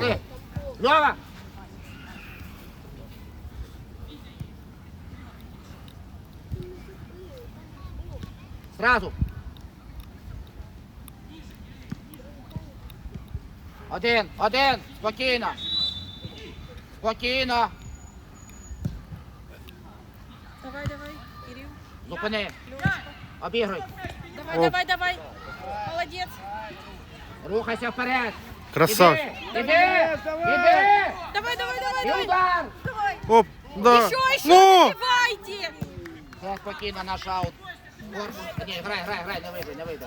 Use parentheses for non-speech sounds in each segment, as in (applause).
Пішли. Льова! Сразу. Один, один, спокійно. Спокійно. Давай, давай, Кирилл. Зупини. Лёшечка. Обігруй. Давай, Оп. давай, давай. Молодец. Рухайся вперед. Красавчик. Іди, іди. Давай, давай, давай, давай. удар. Давай. Оп, да. Еще, еще, Ну! забивайте. Все спокійно, наш аут. Корпус. Ні, грай, грай, грай, не вийде, не вийде.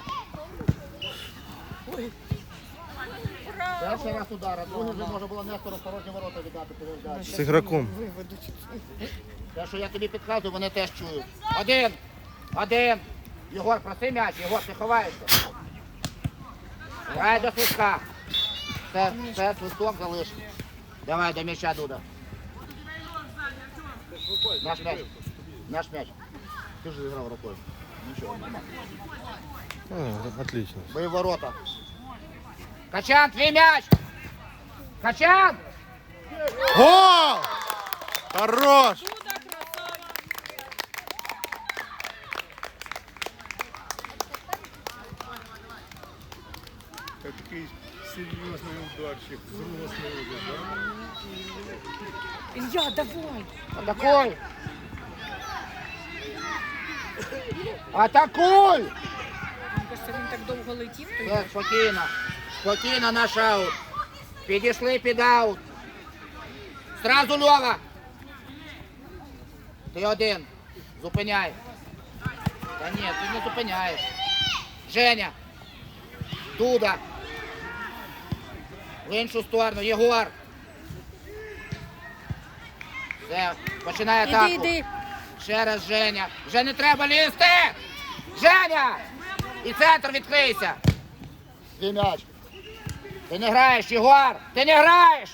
Перший раз удар, а другий вже може було Нестору в порожні ворота віддати передачу. З ігроком. Те, що я тобі підказую, вони теж чують. Один, один. Єгор, проси м'яч, Єгор, ти ховаєшся. Грай до свистка. Це, це свисток залиш. Давай до м'яча, Дуда. Наш м'яч. Наш м'яч. Ти ж грав рукою. Нічого. А, отлично. В ворота. Качан, твій м'яч! Качан! Гол! Хорош! Серйозний ударчик, взрослий уже, да? Илья, давай. Атакуй! Атакуй! Мне кажется, він так довго летів. то Все, спокійно. Спокійно наш аут. Підійшли під аут. Зразу Льова. Ти один. Зупиняй. Та ні, ти не зупиняєш. Женя. Дуда. В іншу сторону. Єгор. Все, починає Іди, атаку. іди. Ще раз Женя. Вже не треба лізти! Женя! І центр відкрийся. Твій м'яч. Ти не граєш, Єгор! Ти не граєш!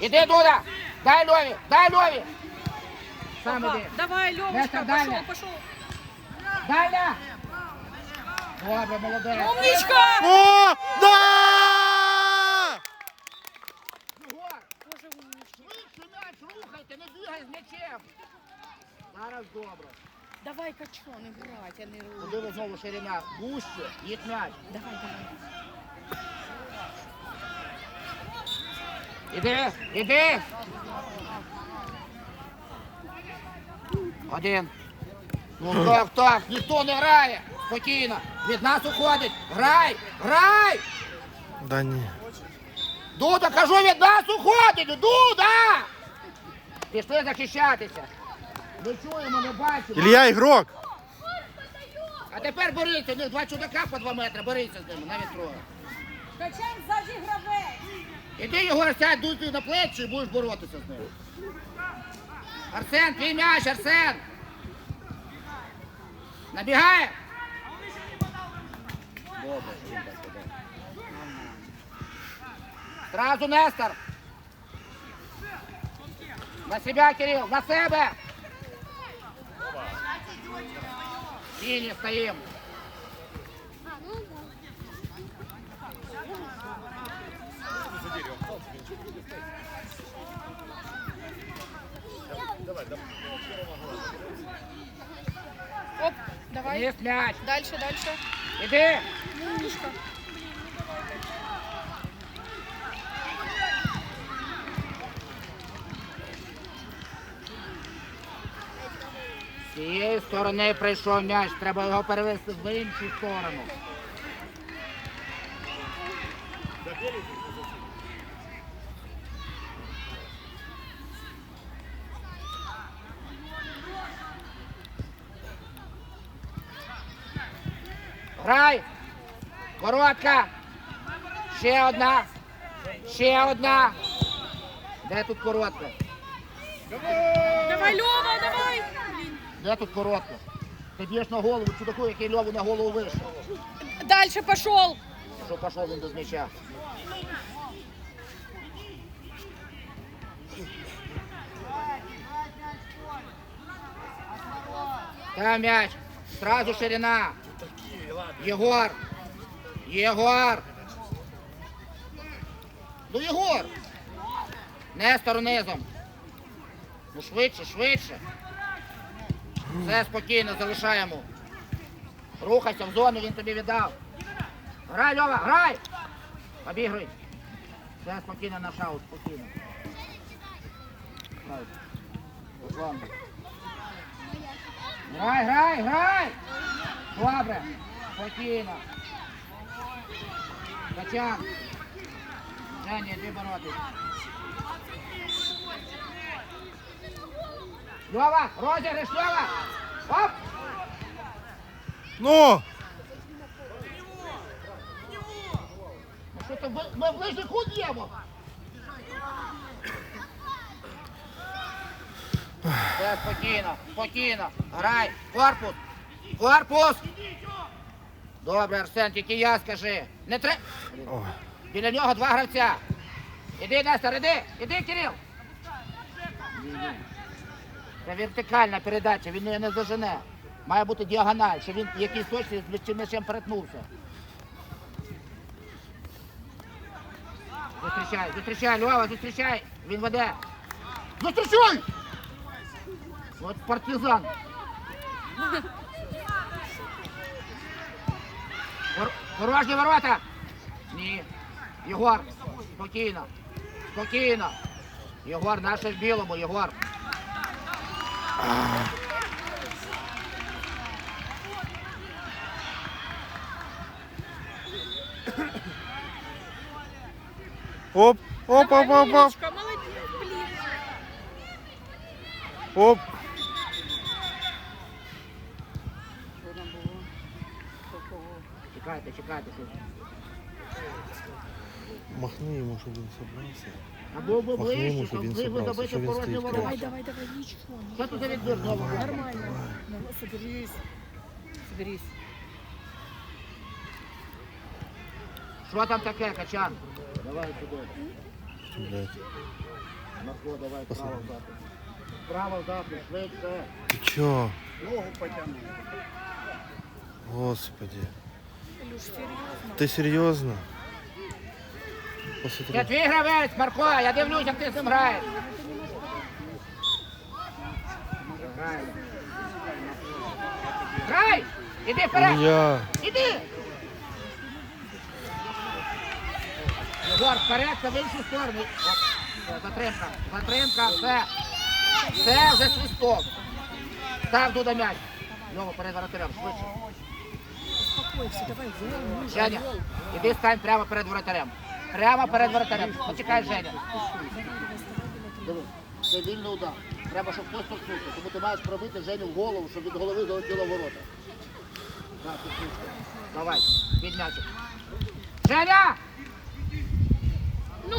Іди, Дуда! Дай Льові! Дай Льові! Сам іди. Давай, пошел, мне. пошел. Дай Добре, молодець. Умничка! О! Да! Єгор! Боже, умничка. Швидше м'яч рухайте, не бігай з м'ячем. Зараз добре. Давай качан играть, а не руль. Куди знову ширина? Гуще, їх м'яч. Давай, давай. Іди, іди. Один. Ну так, так, ніхто не грає. Спокійно. Від нас уходить. Грай! Грай! Да ні. Дуда, кажу, від нас уходить! Дуда! Пішли захищатися. Не чуємо, не бачимо. Ілля ігрок. А тепер боріться, ну, два чудака по два метри, боріться з ними, навіть троє. Качан сзади гравець. Іди його сядь, дуй на плечі і будеш боротися з ним. Арсен, твій м'яч, Арсен! Набігає! Добре, він так іде. Зразу Нестор! На себе, Кирил, на себе! Сіні стоїмо. Оп, давай. Є м'яч. Дальше, дальше. Іди! Умничка. З цієї сторони прийшов м'яч, треба його перевести в іншу сторону. Грай! Коротка! Ще одна! Ще одна! Де тут коротка? Давай, Лева, давай. Де тут коротко? Ти б'єш на голову чудаку, який льову на голову вийшов. Дальше пошел. Що пішов він без м'яча. Та м'яч. Сразу ширина. Єгор. Єгор. Ну, Єгор! Нестор низом. Ну швидше, швидше. Все спокійно, залишаємо. Рухайся в зону, він тобі віддав. Грай, Льова, грай! Обігруй. Все спокійно на шаут, спокійно. Грай. Грай, грай! Добре. Спокійно. Качан. Женя, дві бороти. Льова, розіграш, Льова! Оп! Ну! Ну що ви- ми ближній кут їмо? Все, спокійно, спокійно. Грай, корпус, корпус. Добре, Арсен, тільки я скажи. Не треба. Біля нього два гравця. Іди, Нестор, іди, іди, Кирил. Це вертикальна передача, він її не зажене. Має бути діагональ, щоб він в якійсь точці з цим м'ячем перетнувся. Зустрічай, зустрічай, Льова, зустрічай. Він веде. Зустрічай! От партизан. (laughs) Порожні ворота. Ні. Єгор, спокійно. Спокійно. Єгор, наше в білому, Єгор. Оп, оп, оп, оп, оп, оп. Чекайте, чекайте. тут. Махни йому, щоб він собрався. Або ви Махни йому, ближче, щоб щоб він ви собрався, забити що він порожні стоїть. ворота. Давай, давай, давай, ничего. Що тут за відбір знову? Нормально. Ну, соберись. Соберись. Що там таке, качан? Давай сюди. Блядь. Марко, давай право здати. Право здати, швидше. Ти чо? Ногу потягнув. Господи. Илюш, серьезно? Ти серйозно? Я твій гравець, Марко, я дивлюсь, як ти з ним граєш. Грай. Іди вперед! Я. Іди! Єгор, вперед, та в іншу сторону. От, Затримка, затримка, все. Все, вже свисток. Став туди м'яч. Його перед воротарем, швидше. Успокойся, давай, гол, мужа, Женя, іди стань прямо перед воротарем. Прямо перед воротарем. Почекай, Женя. Диви, це вільний удар. Треба, щоб хтось торкнувся. Тому ти маєш пробити Женю в голову, щоб від голови залетіло ворота. Так, Давай, під м'ячик. Женя! Ну,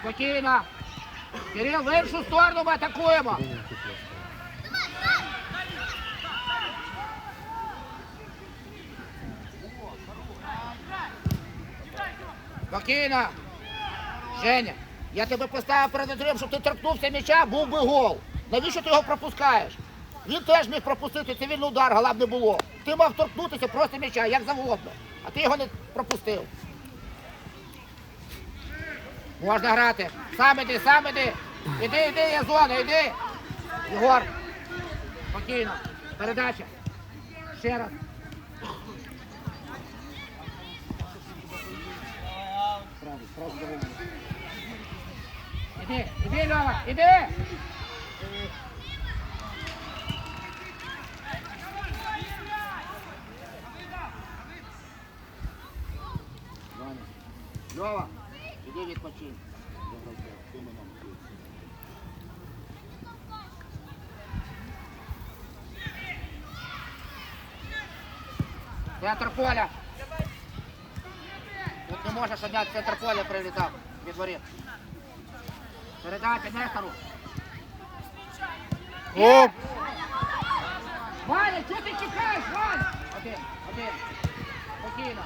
Спокійно. Кирил, в іншу сторону ми атакуємо. Спокійно. Женя, я тебе поставив перед отрим, щоб ти торкнувся м'яча, був би гол. Навіщо ти його пропускаєш? Він теж міг пропустити, це вільний удар, гола б не було. Ти мав торкнутися просто м'яча, як завгодно. А ти його не пропустив. Можна грати. Сам іди, сам іди. Іди, іди, є зона, іди. Єгор. Спокійно. Передача. Ще раз. Іди, іди, Льова, іди. Льова, іди відпочинь. Центр поля. Не можеш, щоб центр поля прилітав від воріт. Передача Нестору. Оп! Ваня, чого ти чекаєш, Ваня? Один, один. Спокійно.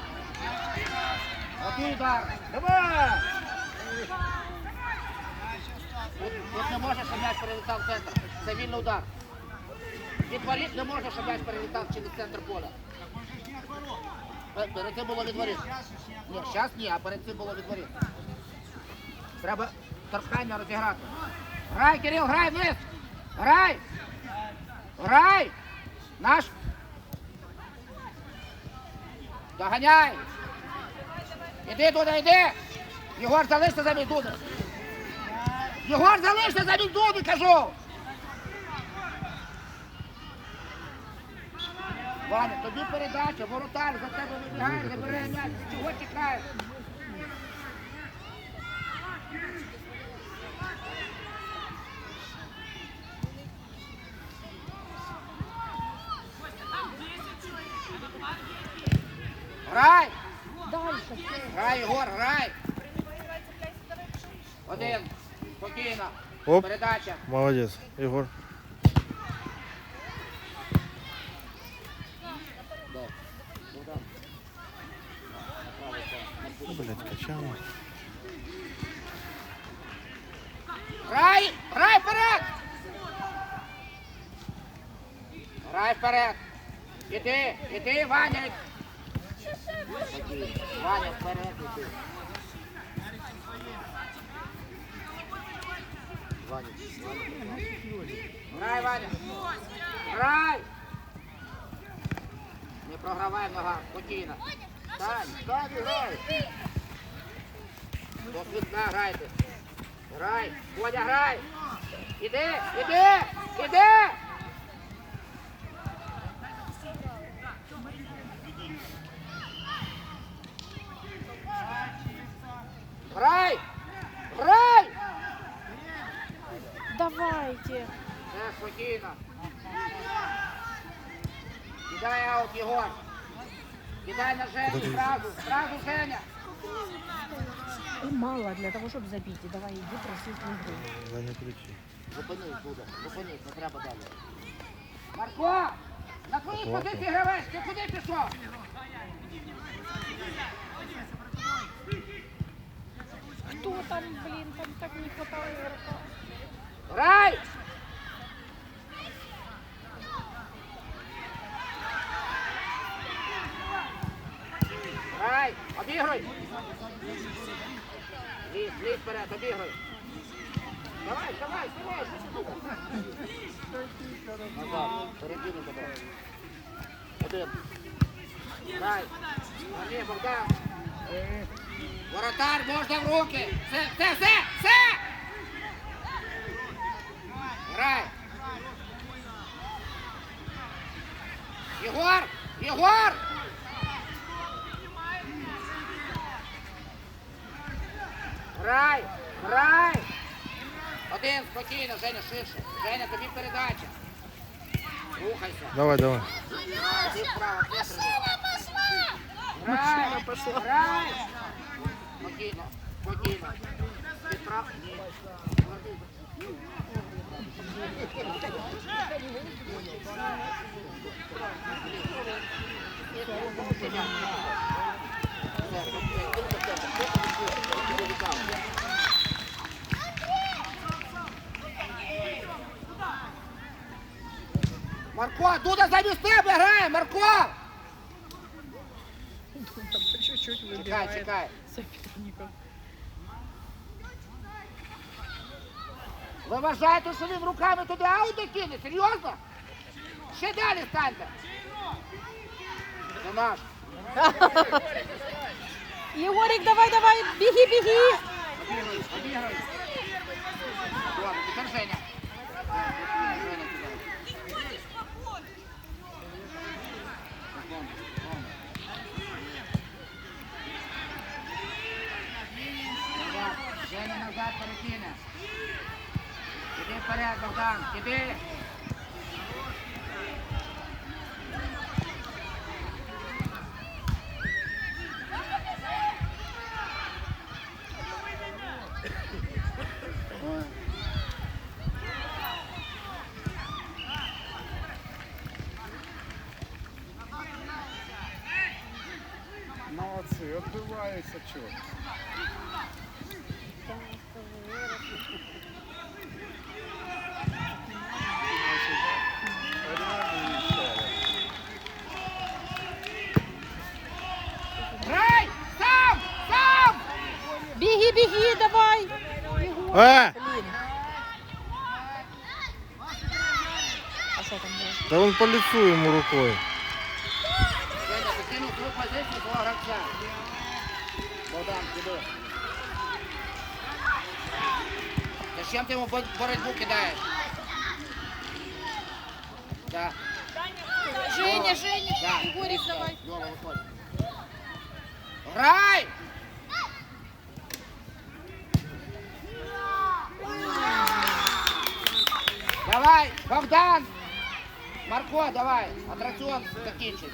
Один удар. Давай! Тут, тут не можеш, щоб м'яч перелітав в центр. Це вільний удар. Від воріт не можеш, щоб м'яч перелітав через центр поля. Пе- Перед цим було відворіт. Ні, зараз ні, а перед цим було відворіт. Треба торкання розіграти. Грай, Кирил, грай вниз! Грай! Грай! Наш! Доганяй! Іди туди, йди! Єгор, залишся замість Дуди! Єгор, залишся замість Дуди, кажу! Ваня, тобі передача, воротар за тебе вибігає, забирає м'яч, чого чекаєш? Грай! Дальше. Грай, Єгор, грай! Один, спокійно. Оп. Передача. Молодець, Ігор. Да. Богдан. Ну, блядь, качаємо. Грай! Грай вперед! Грай вперед! Іди, іди, Ваня! Ваня, вперед іди. Ваня. Грай, Ваня! Грай! Не програвай нога, спокійно. Стань, стань грай! До грайте. Грай, Водя, грай! Іди, іди, іди! Грай! Грай! Давайте. Все, спокійно. Кидай аут, Єгор. Женю зразу, зразу Женя. И мало для того, чтобы забить. И давай иди просить игру. Да не кричи. Зупинись, буде, зупинись, не треба далі. Марко! На твоїй позиції гравець, ти куди пішов? Кто там, блин, там так не хватало игрока. Грай! Грай! Обігруй! Лізь, лізь вперед, обігруй! Давай, давай, давай! Назад, перекину тебе. Один. Грай! Горні, Богдан! Воротар, можна в руки! Все, все, все, все! Грай! Єгор! Єгор! Грай! Грай! Один, спокійно, Женя, ширше. Женя, тобі передача. Рухайся. Давай, давай. Іди вправо, Машина Грай! Грай! Спокійно, спокійно. Ти прав? Ні. Марко, Дуда замість тебе по чуть-чуть. Ви вважаєте, що він руками туди аут кине? Серйозно? Ще далі станьте. Це наш. Егорик, давай, давай. Обігруй, обігруй. Назад перекине. Іди вперед, Богдан, іди. Грай! Сам! Сам! Біги, біги, давай! Е! А що? Да он по лицу ему рукой. Зачем ти йому бо- боротьбу кидаєш? Да. Женя, Женя, Да. Егорик, давай. Лёва, виходь. Грай! Давай, Богдан! Марко, давай, аттракцион закінчить.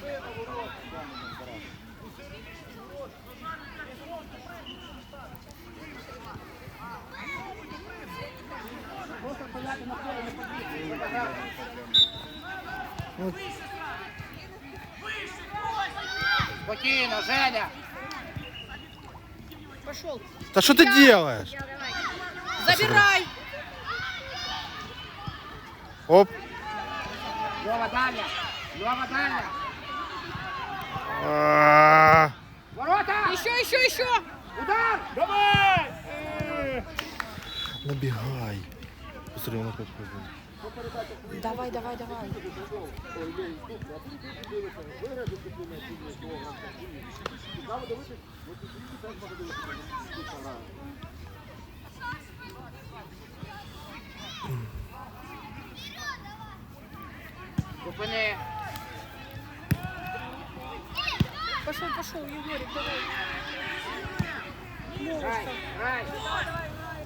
Просто стояти на полі не потрібно. треба грати. Ну, Спокійно, Женя. Пошел. да что ты делаешь? Забирай. Оп. Льова дальня. Льова дальня. А, Ворота! Еще, еще, еще. Удар! Давай! Набегай. Посмотри, он опять пойдет. Давай, давай, давай. Зупини. Пошел, пошел, Егорик, давай. Грай, грай.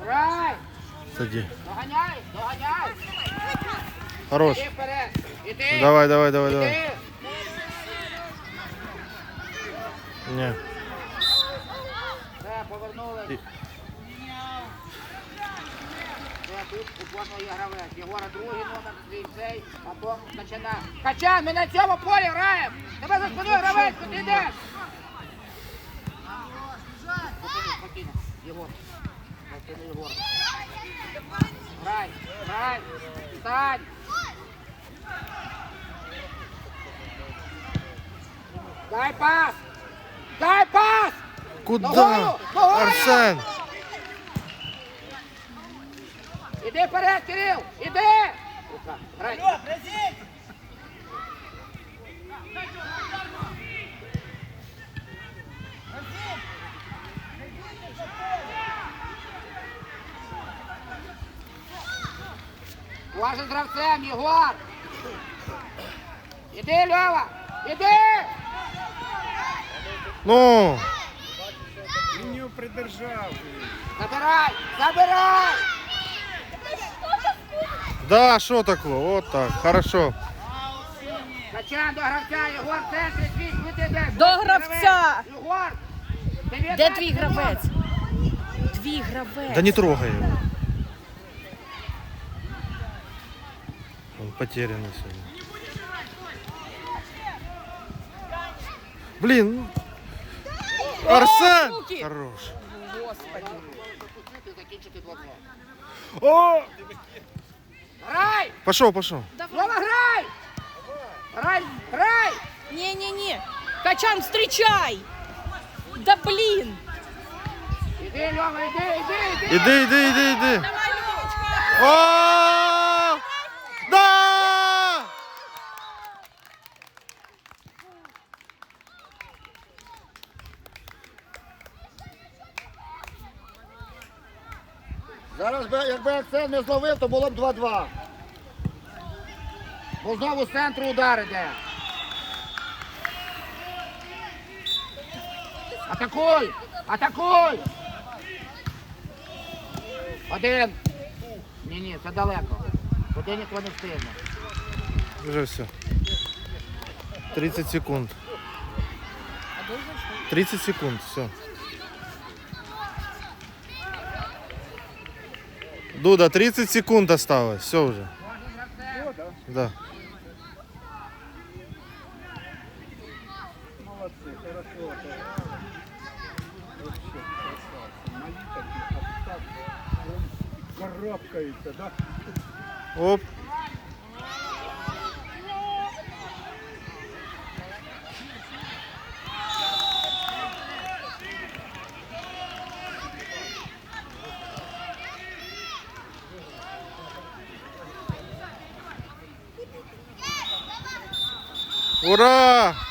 Грай! Сади. Доганяй, доганяй! Хорош. Іди вперед! Іди! Давай, давай, давай, давай. Іди! Не. Все, повернули. І- Все, тут у кожного є гравець. Єгора другий номер, свій цей, а то починає. Качан, ми на цьому полі граємо! Тебе за спиною гравець, куди йдеш? Спокійно, спокійно. Єгор. За спиною Єгор. Грай, грай, встань! Дай пас! Дай пас! Куда? Ногою, ногою! Арсен. Іди вперед, Кирил! Іди! Рука, грай! Уважно з гравцем, Єгор! Іди, Льова! Іди! Ну. Він його придержав. Забирай! Забирай! Да, что такое? Вот так. Хорошо. Качан до гравця, Єгор, в центрі, твій, куди йдеш? До гравця! Єгор! Де твій гравець? Твій гравець. Да не трогай его. Он потерянный сегодня. Блин. ну. Арсен! руки! Хорош. Господи. Пропустити, закінчити 2-2. О! Грай! Пошел, пошел. Льова, грай! Грай! Грай! Не-не-не. Качан, встречай. Да блин. Іди, Льова, іди, іди, іди! Иди, иди, иди, иди. Давай, Левочка. О! Да! Зараз, би, якби Аксен не зловив, то було б 2-2. Бо знову з центру удар іде. Атакуй! Атакуй! Один. Ні, ні, це далеко. Туди ніхто не встигне. Уже все. 30 секунд. А 30 секунд, все. Дуда, 30 секунд осталось, все уже. Да. Молодці, хорошо. Вообще красавці. Малі такі, а так прям карабкаються, да? Оп. Segura!